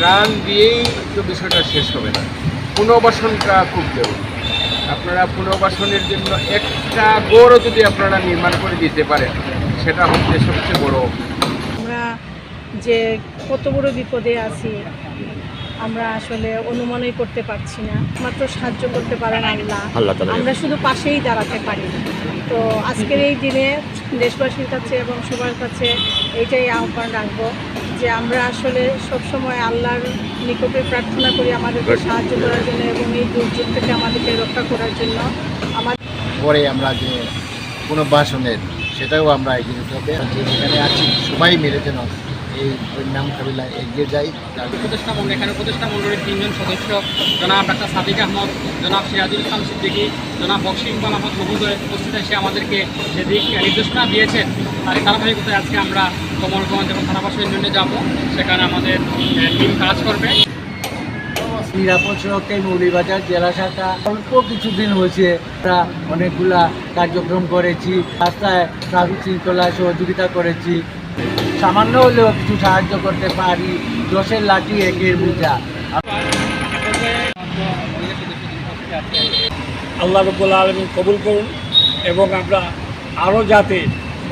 প্রাণ দিয়েই তো বিষয়টা শেষ হবে না। পুনর্বাসনটা খুব জরুরি। আপনারা পুনর্বাসনের জন্য একটা গড়ও যদি আপনারা নির্মাণ করে দিতে পারেন, সেটা হচ্ছে সবচেয়ে বড় আমরা যে কত বড় বিপদে আছি আমরা আসলে অনুমানই করতে পারছি না। মাত্র সাহায্য করতে পারেন আল্লাহ। আল্লাহ আমরা শুধু পাশেই দাঁড়াতে পারি। তো আজকের এই দিনে দেশবাসীর কাছে এবং সবার কাছে এইটাই আহ্বান রাখব যে আমরা আসলে সবসময় আল্লাহর নিকটে প্রার্থনা করি আমাদেরকে সাহায্য করার জন্য এবং এই দুর্যোগ থেকে আমাদেরকে রক্ষা করার জন্য। আমাদের পরে আমরা যে পুনর্বাসনের সেটাও আমরা এগিয়ে যেতে হবে যেখানে আছি। সবাই মিলে যেন এই পরিণাম মোকাবিলায় এগিয়ে যাই। উপদেষ্টা মন্ডল এখানে উপদেষ্টা মন্ডলীর তিনজন সদস্য জনাব ডাক্তার সাদিক আহমদ জনাব সিরাজুল ইসলাম সিদ্দিকী জনাব বক্সি ইকবাল আহমদ মহোদয় উপস্থিত এসে আমাদেরকে যে দিক নির্দেশনা দিয়েছেন। তার ধারাবাহিকতায় আজকে আমরা কমলগঞ্জ এবং থানাবাসী ইউনিয়নে যাব সেখানে আমাদের টিম কাজ করবে। নিরাপদ সড়কে মৌলিবাজার জেলা শাখা অল্প কিছুদিন হয়েছে আমরা অনেকগুলা কার্যক্রম করেছি রাস্তায় ট্রাফিক শৃঙ্খলায় সহযোগিতা করেছি সামান্য হলেও কিছু সাহায্য করতে পারি দোষের লাঠি একের বুঝা। আল্লাহ রব্বুল আলমী কবুল করুন এবং আমরা আরও যাতে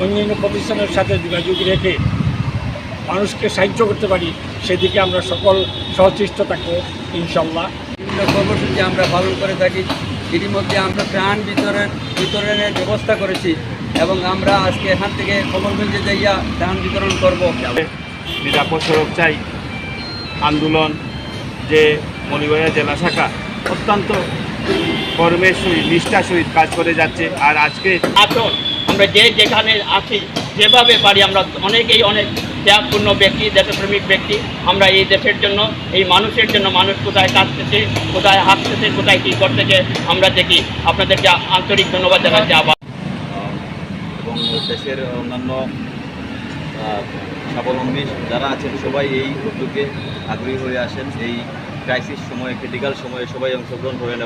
অন্যান্য প্রতিষ্ঠানের সাথে যোগাযোগ রেখে মানুষকে সাহায্য করতে পারি সেদিকে আমরা সকল সচেষ্ট থাকব ইনশাল্লাহ বিভিন্ন কর্মসূচি আমরা পালন করে থাকি। ইতিমধ্যে আমরা ত্রাণ বিতরণ বিতরণের ব্যবস্থা করেছি। এবং আমরা আজকে এখান থেকে কমলগঞ্জে যাইয়া ত্রাণ বিতরণ করব। নিরাপদ সড়ক চাই আন্দোলন যে মলিবাজার জেলা শাখা অত্যন্ত কর্মের সহিত নিষ্ঠার সহিত কাজ করে যাচ্ছে আর আজকে আসুন আমরা যে যেখানে আছি যেভাবে পারি আমরা অনেকেই অনেক ত্যাগপূর্ণ ব্যক্তি দেশপ্রেমিক ব্যক্তি। আমরা এই দেশের জন্য এই মানুষের জন্য মানুষ কোথায় কাঁদতেছে কোথায় হাসতেছে কোথায় কী করতেছে আমরা দেখি। আপনাদেরকে আন্তরিক ধন্যবাদ জানাচ্ছি আবার। এবং দেশের অন্যান্য স্বাবলম্বী যারা আছেন সবাই এই উদ্যোগে আগ্রহী হয়ে আসেন। এই ক্রাইসিস সময়ে ক্রিটিক্যাল সময়ে সবাই অংশগ্রহণ করেন